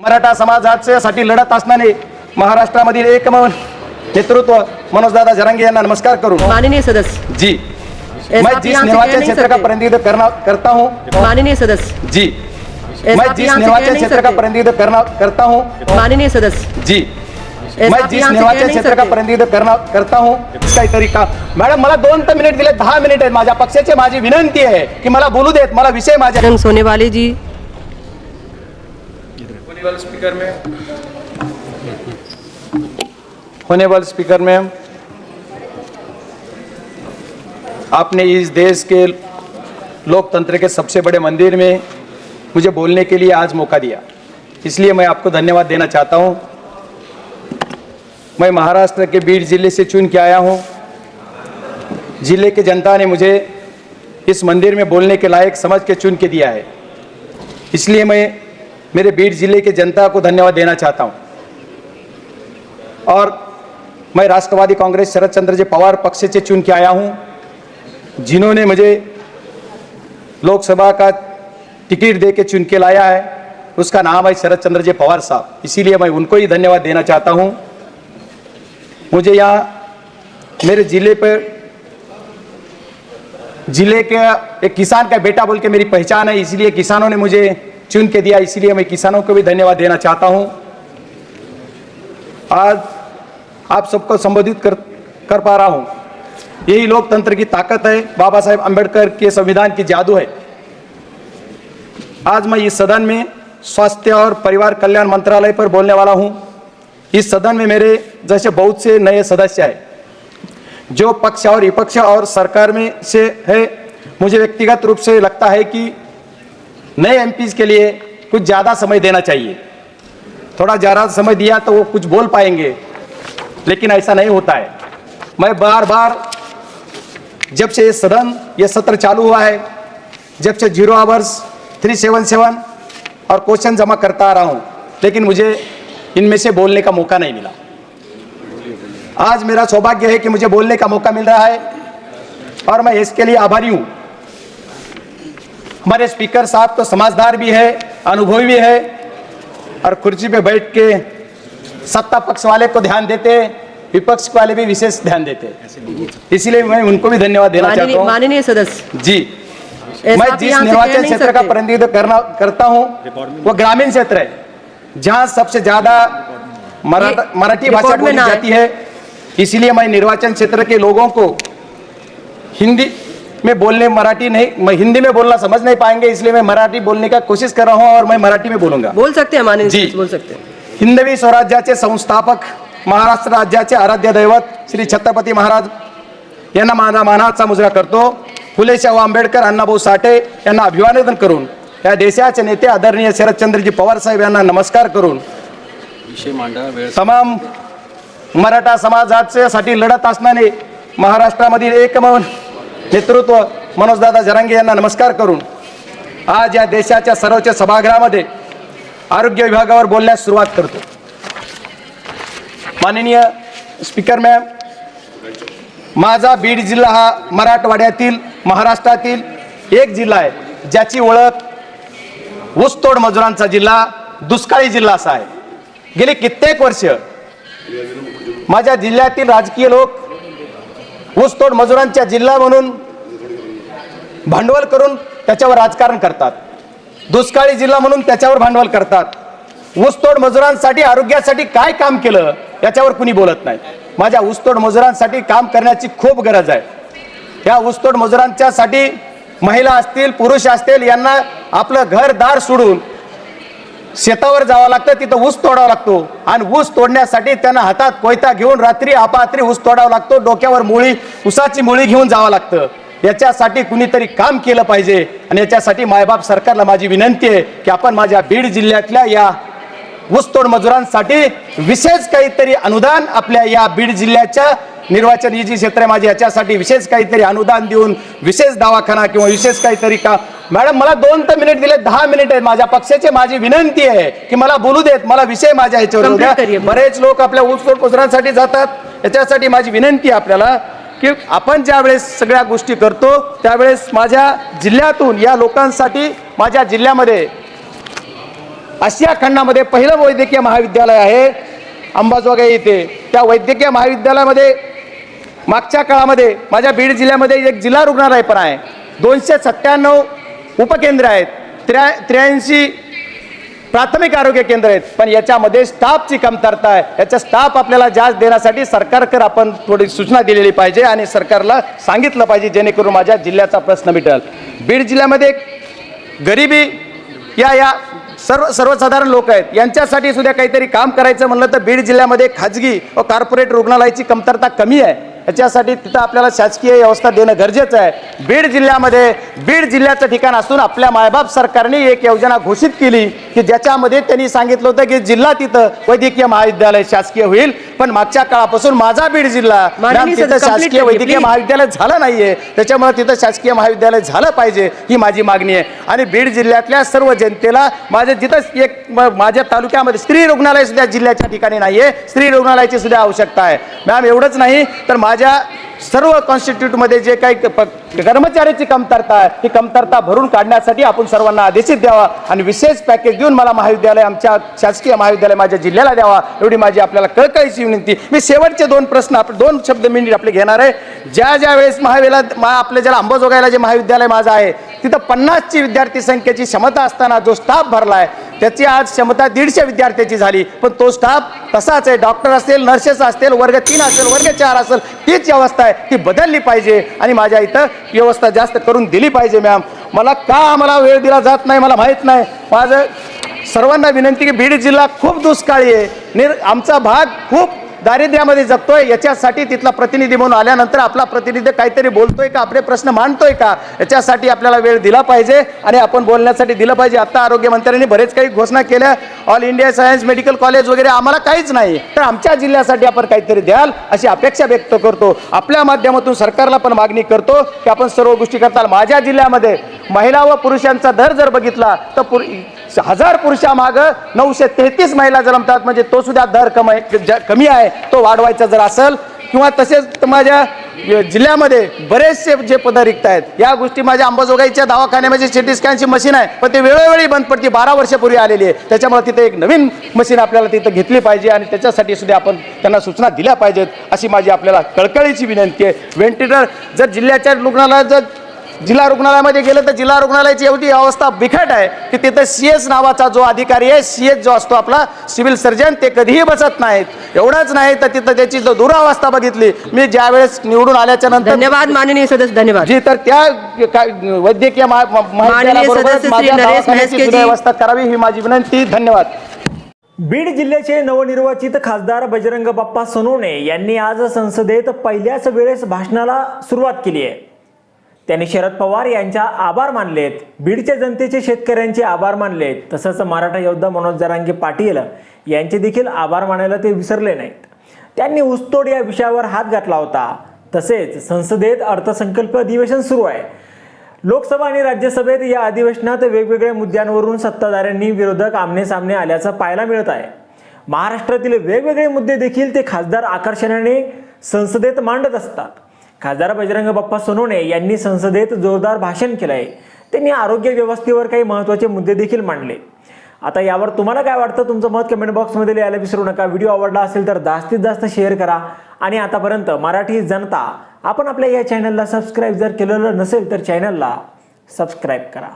मराठा समाजासाठी लढत असणारे महाराष्ट्रामधील एकमेव नेतृत्व मनोजदादा जरांगे यांना नमस्कार करून माननीय सदस्य. जी. मैं जिस निर्वाचन क्षेत्र का। प्रतिनिधित्व करना करता हूँ। माननीय सदस्य. जी. मैं जिस निर्वाचन क्षेत्र का। प्रतिनिधित्व करना करता हूँ। माननीय सदस्य. जी. ऐसा मैं आप जिस यहाँ से निर्वाचन कह नहीं क्षेत्र का। प्रतिनिधित्व करना करता हूँ मॅडम मला दोन तर मिनिट दिले दहा मिनिट आहेत. माझ्या पक्षाची माझी विनंती आहे की मला बोलू देत मला विषय माझ्या सोनेवाले जी होनेबल स्पीकर में। होनेबल स्पीकर में आपने इस देश के लोकतंत्र के सबसे बड़े मंदिर में मुझे बोलने के लिए आज मौका दिया। इसलिए मैं आपको धन्यवाद देना चाहता हूँ। मैं महाराष्ट्र के बीड ज़िले से चुन के आया हूँ। ज़िले के जनता ने मुझे इस मंदिर में बोलने के लायक समझ के चुन के दिया है। इसलिए मैं मेरे बीड ज़िले की जनता को धन्यवाद देना चाहता हूँ। और मैं राष्ट्रवादी कांग्रेस शरद चंद्र जी पवार पक्ष से चुन के आया हूँ, जिन्होंने मुझे लोकसभा का टिकट दे के चुन के लाया है। उसका नाम है शरद चंद्र जी पवार साहब। इसीलिए मैं उनको ही धन्यवाद देना चाहता हूँ। मुझे यहाँ मेरे ज़िले पर ज़िले के एक किसान का बेटा बोल के मेरी पहचान है, इसलिए किसानों ने मुझे चुन के दिया। इसलिए मैं किसानों को भी धन्यवाद देना चाहता हूँ। आज आप सबको संबोधित कर कर पा रहा हूँ। यही लोकतंत्र की ताकत है। बाबा साहेब अंबेडकर के संविधान की जादू है। आज मैं इस सदन में स्वास्थ्य और परिवार कल्याण मंत्रालय पर बोलने वाला हूँ। इस सदन में मेरे जैसे बहुत से नए सदस्य हैं, जो पक्ष और विपक्ष और सरकार में से है। मुझे व्यक्तिगत रूप से लगता है कि नए एम के लिए कुछ ज़्यादा समय देना चाहिए। थोड़ा ज़्यादा समय दिया तो वो कुछ बोल पाएँगे, लेकिन ऐसा नहीं होता है। मैं बार बार जब से ये सदन, ये सत्र चालू हुआ है, जब से zero hours three seven seven और क्वेश्चन जमा करता आ रहा हूँ, लेकिन मुझे इनमें से बोलने का मौका नहीं मिला। आज मेरा सौभाग्य है कि मुझे बोलने का मौका मिल रहा है और मैं इसके लिए आभारी हूँ। हमारे स्पीकर साहब तो समझदार भी है अनुभवी भी है और कुर्सी पे बैठ के सत्ता पक्ष वाले को ध्यान देते विपक्ष वाले भी विशेष ध्यान देते। इसीलिए मैं उनको भी धन्यवाद देना चाहता हूँ। माननीय सदस्य। जी। मैं जिस निर्वाचन क्षेत्र का प्रतिनिधित्व करना करता हूँ वो ग्रामीण क्षेत्र है जहाँ सबसे ज़्यादा मराठी भाषा बोली जाती है। इसीलिए मैं निर्वाचन क्षेत्र के लोगों को हिंदी में बोलने मराठी नहीं मैं हिंदी में बोलना समझ नहीं पाएंगे इसलिए मैं मराठी बोलने का कोशिश कर रहा हूँ और मैं मराठी में बोलूंगा। बोल सकते हैं माननीय जी. बोल सकते हैं। हिंदवी स्वराज्याचे संस्थापक महाराष्ट्र राज्याचे आराध्य दैवत श्री छत्रपती महाराज यांना माझा मानाचा मुजरा करतो. फुले शाहू आंबेडकर अण्णाभाऊ साठे यांना अभिवादन करून या देशाचे नेते आदरणीय शरदचंद्रजी पवार साहेब यांना नमस्कार करून तमाम मराठा समाजासाठी लढत असणारे महाराष्ट्रामधील एकमेव नेतृत्व मनोजदादा जरांगे यांना नमस्कार करून आज या देशाच्या सर्वोच्च सभागृहामध्ये आरोग्य विभागावर बोलण्यास सुरुवात करतो. माननीय स्पीकर मॅम माझा बीड जिल्हा हा मराठवाड्यातील महाराष्ट्रातील एक जिल्हा आहे ज्याची ओळख ऊसतोड मजुरांचा जिल्हा दुष्काळी जिल्हा असा आहे. गेली कित्येक वर्ष माझ्या जिल्ह्यातील राजकीय लोक ऊसतोड मजुरांच्या जिल्हा म्हणून भांडवल करून त्याच्यावर राजकारण करतात. दुष्काळी जिल्हा म्हणून त्याच्यावर भांडवल करतात. ऊसतोड मजुरांसाठी आरोग्यासाठी काय काम केलं याच्यावर कुणी बोलत नाही. माझ्या ऊसतोड मजुरांसाठी काम करण्याची खूप गरज आहे. या ऊसतोड मजुरांच्यासाठी महिला असतील पुरुष असतील यांना आपलं घरदार सोडून शेतावर जावं लागतं तिथं ऊस तोडावा लागतो. आणि ऊस तोडण्यासाठी त्यांना हातात कोयता घेऊन रात्री आपात्री ऊस तोडावा लागतो डोक्यावर मुळी ऊसाची मुळी घेऊन जावं लागतं. याच्यासाठी कुणीतरी काम केलं पाहिजे. आणि याच्यासाठी मायबाप सरकारला माझी विनंती आहे की आपण माझ्या बीड जिल्ह्यातल्या या ऊसतोड मजुरांसाठी विशेष काहीतरी अनुदान आपल्या या बीड जिल्ह्याच्या निर्वाचन ही जी क्षेत्र आहे माझी याच्यासाठी विशेष काहीतरी अनुदान देऊन विशेष दवाखाना किंवा विशेष काहीतरी का मॅडम मला दोन तर मिनिट दिले दहा मिनिट आहेत माझ्या पक्षाची माझी विनंती आहे की मला बोलू देत मला विषय माझ्या याच्यावर येऊ Complete द्या. करिये. बरेच लोक आपल्या ऊसतोड मजुरांसाठी जातात याच्यासाठी माझी विनंती आहे आपल्याला की आपण ज्या वेळेस सगळ्या गोष्टी करतो त्यावेळेस माझ्या जिल्ह्यातून या लोकांसाठी माझ्या जिल्ह्यामध्ये आशिया खंडामध्ये पहिलं वैद्यकीय महाविद्यालय आहे अंबाजोगाई येथे त्या वैद्यकीय महाविद्यालयामध्ये मागच्या काळामध्ये माझ्या बीड जिल्ह्यामध्ये एक जिल्हा रुग्णालय पण आहे. दोनशे सत्त्याण्णव उपकेंद्र आहेत. त्र्या त्र्याऐंशी प्राथमिक आरोग्य केंद्र आहेत. पण याच्यामध्ये स्टाफची कमतरता आहे. याचा स्टाफ आपल्याला जास्त देण्यासाठी सरकारकडे आपण थोडी सूचना दिलेली पाहिजे आणि सरकारला सांगितलं पाहिजे जेणेकरून माझ्या जिल्ह्याचा प्रश्न मिटेल. बीड जिल्ह्यामध्ये गरिबी या या सर्व सर्वसाधारण लोक आहेत. यांच्यासाठी सुद्धा काहीतरी काम करायचं म्हणलं तर बीड जिल्ह्यामध्ये खाजगी व कॉर्पोरेट रुग्णालयाची कमतरता कमी आहे. याच्यासाठी तिथं आपल्याला शासकीय व्यवस्था देणं गरजेचं आहे. बीड जिल्ह्यामध्ये बीड जिल्ह्याचं ठिकाण असून आपल्या मायबाप सरकारने एक योजना घोषित केली की ज्याच्यामध्ये त्यांनी सांगितलं होतं की जिल्हा तिथं वैद्यकीय महाविद्यालय शासकीय होईल पण मागच्या काळापासून माझा बीड जिल्हा तिथं शासकीय वैद्यकीय. महाविद्यालय झालं नाहीये. त्याच्यामुळे तिथं शासकीय महाविद्यालय झालं पाहिजे ही माझी मागणी आहे. आणि बीड जिल्ह्यातल्या सर्व जनतेला माझे जिथं एक माझ्या तालुक्यामध्ये स्त्री रुग्णालय सुद्धा जिल्ह्याच्या ठिकाणी नाहीये. स्त्री रुग्णालयाची सुद्धा आवश्यकता आहे. मॅम एवढंच नाही तर माझ्या 大家。सर्व कॉन्स्टिट्यूटमध्ये जे काही प- कर्मचाऱ्याची कमतरता आहे ती कमतरता भरून काढण्यासाठी आपण सर्वांना आदेशित द्यावा आणि विशेष पॅकेज देऊन मला महाविद्यालय आमच्या शासकीय महाविद्यालय माझ्या जिल्ह्याला द्यावा एवढी माझी आपल्याला कळकळीची विनंती. मी शेवटचे दोन प्रश्न आपले दोन शब्द मिनिट आपले घेणार आहे. ज्या ज्या वेळेस महाविला मा आपल्या ज्याला अंबाजोगाईला जे महाविद्यालय माझं आहे तिथं पन्नासची विद्यार्थी संख्येची क्षमता असताना जो स्टाफ भरला आहे त्याची आज क्षमता दीडशे विद्यार्थ्याची झाली. पण तो स्टाफ तसाच आहे डॉक्टर असेल नर्सेस असतील वर्ग तीन असेल वर्ग चार असेल तीच व्यवस्था आहे. ती बदलली पाहिजे आणि माझ्या इथं व्यवस्था जास्त करून दिली पाहिजे मॅम मला का आम्हाला वेळ दिला जात नाही मला माहीत नाही. माझं सर्वांना विनंती की बीड जिल्हा खूप दुष्काळी आहे. निर आमचा भाग खूप दारिद्र्यामध्ये जगतोय याच्यासाठी तिथला प्रतिनिधी म्हणून आल्यानंतर आपला प्रतिनिधी काहीतरी बोलतोय का आपले प्रश्न मांडतोय का याच्यासाठी आपल्याला वेळ दिला पाहिजे आणि आपण बोलण्यासाठी दिलं पाहिजे. आत्ता आरोग्यमंत्र्यांनी बरेच काही घोषणा केल्या. All India science medical college वगैरे आम्हाला काहीच नाही. तर आमच्या जिल्ह्यासाठी आपण काहीतरी द्याल अशी अपेक्षा व्यक्त करतो. आपल्या माध्यमातून सरकारला पण मागणी करतो की आपण सर्व गोष्टी करताल. माझ्या जिल्ह्यामध्ये महिला व पुरुषांचा दर जर बघितला तर पुर हजार पुरुषामागं नऊशे तेहतीस महिला जन्मतात म्हणजे तो सुद्धा दर कमी कमी आहे तो वाढवायचा जर असेल किंवा तसेच माझ्या जिल्ह्यामध्ये बरेचसे जे पद रिक्त आहेत या गोष्टी माझ्या अंबाजोगाईच्या दवाखान्यामध्ये सिटी स्कॅनची मशीन आहे पण ते वेळोवेळी बंद पडते बारा वर्षापूर्वी आलेली आहे. त्याच्यामुळे तिथे एक नवीन मशीन आपल्याला तिथं घेतली पाहिजे आणि त्याच्यासाठी सुद्धा आपण त्यांना सूचना दिल्या पाहिजेत अशी माझी आपल्याला कळकळीची विनंती आहे. व्हेंटिलेटर जर जिल्ह्याच्या रुग्णालयात जर जिल्हा रुग्णालयामध्ये गेलं तर जिल्हा रुग्णालयाची एवढी अवस्था बिकट आहे की तिथं सी एस नावाचा जो अधिकारी आहे सी एस जो असतो आपला सिव्हिल सर्जन ते कधीही बसत नाहीत. एवढंच नाही तर तिथं त्याची जो दुरावस्था बघितली मी ज्यावेळेस निवडून आल्याच्यानंतर धन्यवाद माननीय सदस्य धन्यवाद. जी तर त्या काय वैद्यकीय व्यवस्था करावी ही माझी विनंती. धन्यवाद. बीड जिल्ह्याचे नवनिर्वाचित खासदार बजरंग बाप्पा सोनवणे यांनी आज संसदेत पहिल्याच वेळेस भाषणाला सुरुवात केली आहे. त्यांनी शरद पवार यांच्या आभार मानलेत. बीडच्या जनतेचे शेतकऱ्यांचे आभार मानलेत. तसंच मराठा योद्धा मनोज जरांगे पाटील यांचे देखील आभार मानायला ते विसरले नाहीत. त्यांनी ऊसतोड या विषयावर हात घातला होता. तसेच संसदेत अर्थसंकल्प अधिवेशन सुरू आहे. लोकसभा आणि राज्यसभेत या अधिवेशनात वेगवेगळ्या मुद्द्यांवरून सत्ताधाऱ्यांनी विरोधक आमने सामने आल्याचं पाहायला मिळत आहे. महाराष्ट्रातील वेगवेगळे मुद्दे देखील ते खासदार आकर्षणाने संसदेत मांडत असतात. खासदार बजरंग बाप्पा सोनवणे यांनी संसदेत जोरदार भाषण केलं आहे त्यांनी आरोग्य व्यवस्थेवर काही महत्त्वाचे मुद्दे देखील मांडले. आता यावर तुम्हाला काय वाटतं? तुमचं मत कमेंट बॉक्समध्ये लिहायला विसरू नका. व्हिडिओ आवडला असेल तर जास्तीत जास्त शेअर करा. आणि आतापर्यंत मराठी जनता आपण आपल्या या चॅनलला सबस्क्राईब जर केलेलं नसेल तर चॅनलला सबस्क्राईब करा.